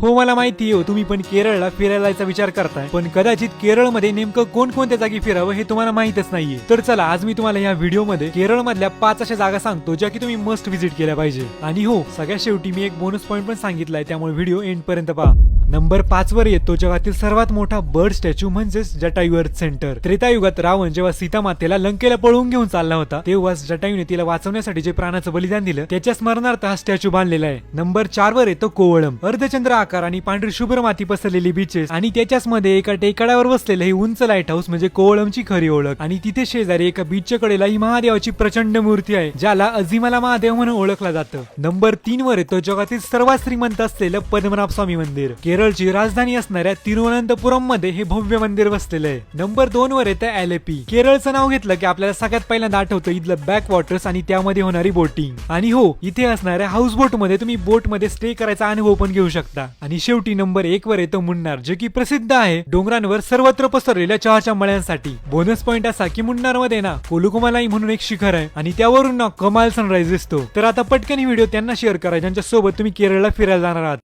हो मला माहिती हो तुम्ही पण केरळला फिरायला जायचा विचार करताय. पण कदाचित केरळमध्ये नेमकं कोणकोणत्या जागी फिरावं हे तुम्हाला माहितच नाहीये. तर चला आज मी तुम्हाला या व्हिडिओमध्ये केरळ मधल्या पाच अशा जागा सांगतो ज्या की तुम्ही मस्ट व्हिजिट केल्या पाहिजे. आणि हो सगळ्यात शेवटी मी एक बोनस पॉईंट पण सांगितलाय त्यामुळे व्हिडिओ एंड पर्यंत पहा. नंबर पाच वर येतो जगातील सर्वात मोठा बर्ड स्टॅच्यू म्हणजेच जटायू अर्थ सेंटर. त्रेतायुगात रावण जेव्हा सीता मातेला लंकेला पळवून घेऊन चालला होता तेव्हा जटायूने तिला वाचवण्यासाठी जे प्राणाचं बलिदान दिलं त्याच्या स्मरणार्थ हा स्टॅच्यू बांधलेला आहे. नंबर चार वर येतो कोवळम. अर्धचंद्र आकार आणि पांढरी शुभ्र माती पसरलेली बीचेस आणि त्याच्याच मध्ये एका टेकडावर बसलेलं हे उंच लाइट हाऊस म्हणजे कोवळमची खरी ओळख. आणि तिथे शेजारी एका बीचच्या कडेला ही महादेवाची प्रचंड मूर्ती आहे ज्याला अजिमाला महादेव म्हणून ओळखलं जातं. नंबर तीन वर येतो जगातील सर्वात श्रीमंत असलेलं पद्मनाभ स्वामी मंदिर. केरळची राजधानी असणाऱ्या तिरुवनंतपुरममध्ये हे भव्य मंदिर वसलेलं आहे. नंबर दोन वर येतं एलेपी केरळचं नाव घेतलं की आपल्याला सगळ्यात पहिल्यांदा आठवतं इथलं बॅक वॉटर्स आणि त्यामध्ये होणारी बोटिंग. आणि हो इथे असणाऱ्या हाऊस बोटमध्ये तुम्ही बोटमध्ये स्टे करायचा अनुभव पण घेऊ शकता. आणि शेवटी नंबर एक वर येतं मुन्नार जे की प्रसिद्ध आहे डोंगरांवर सर्वत्र पसरलेल्या चहाच्या मळ्यांसाठी. बोनस पॉईंट असा की मुन्नारमध्ये ना कोलुकुमालाई म्हणून एक शिखर आहे आणि त्यावरून ना कमाल सनराईज दिसतो. तर आता पटकन ही व्हिडिओ त्यांना शेअर करा ज्यांच्या सोबत तुम्ही केरळला फिरायला जाणार आहात.